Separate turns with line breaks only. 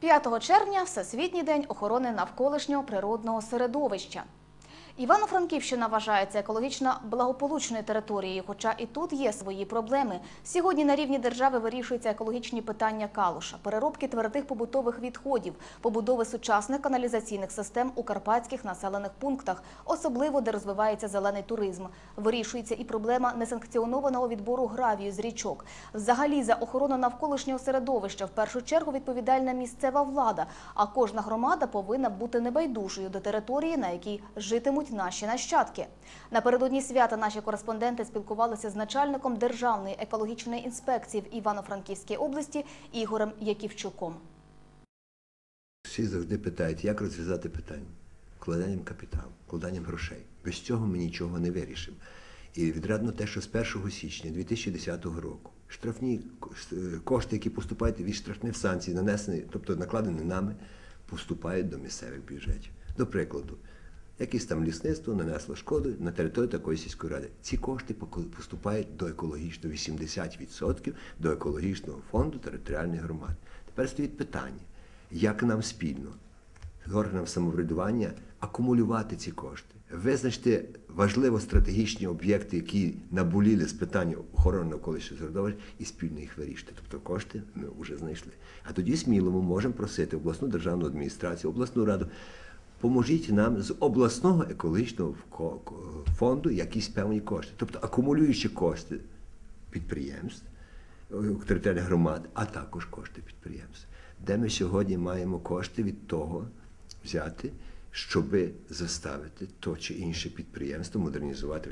5 червня Всесвітній день охорони навколишнього природного середовища. Івано-Франківщина вважається екологічно благополучною територією, хоча і тут є свої проблеми. Сьогодні на рівні держави вирішуються екологічні питання калуша, переробки твердих побутових відходів, побудови сучасних каналізаційних систем у карпатських населених пунктах, особливо де розвивається зелений туризм. Вирішується і проблема несанкціонованого відбору гравію з річок. Взагалі за охорону навколишнього середовища в першу чергу відповідальна місцева влада, а кожна громада повинна бути небайдужою до території, на якій житимуть наші нащадки. Напередодні свята наші кореспонденти спілкувалися з начальником Державної екологічної інспекції в Івано-Франківській області Ігорем Яківчуком.
Всі завжди питають, як розв'язати питання вкладанням капіталу, вкладанням грошей. Без цього ми нічого не вирішимо. І відрадно те, що з 1 січня 2010 року штрафні е, кошти, які поступають від штрафних санкцій, нанесені, тобто накладені нами, поступають до місцевих бюджетів. До прикладу, якесь там лісництво нанесло шкоду на території такої сільської ради. Ці кошти поступають до екологічного 80% до екологічного фонду територіальних громад. Тепер стоїть питання, як нам спільно з органам самоврядування акумулювати ці кошти, визначити важливо стратегічні об'єкти, які наболіли з питання охорони навколишнього середовища, і спільно їх вирішити. Тобто кошти ми вже знайшли. А тоді сміло ми можемо просити обласну державну адміністрацію, обласну раду. Поможіть нам з обласного екологічного фонду якісь певні кошти, тобто акумулюючи кошти підприємств, е, територіальних громад, а також кошти підприємств, де ми сьогодні маємо кошти від того взяти, щоби заставити то чи інше підприємство модернізувати.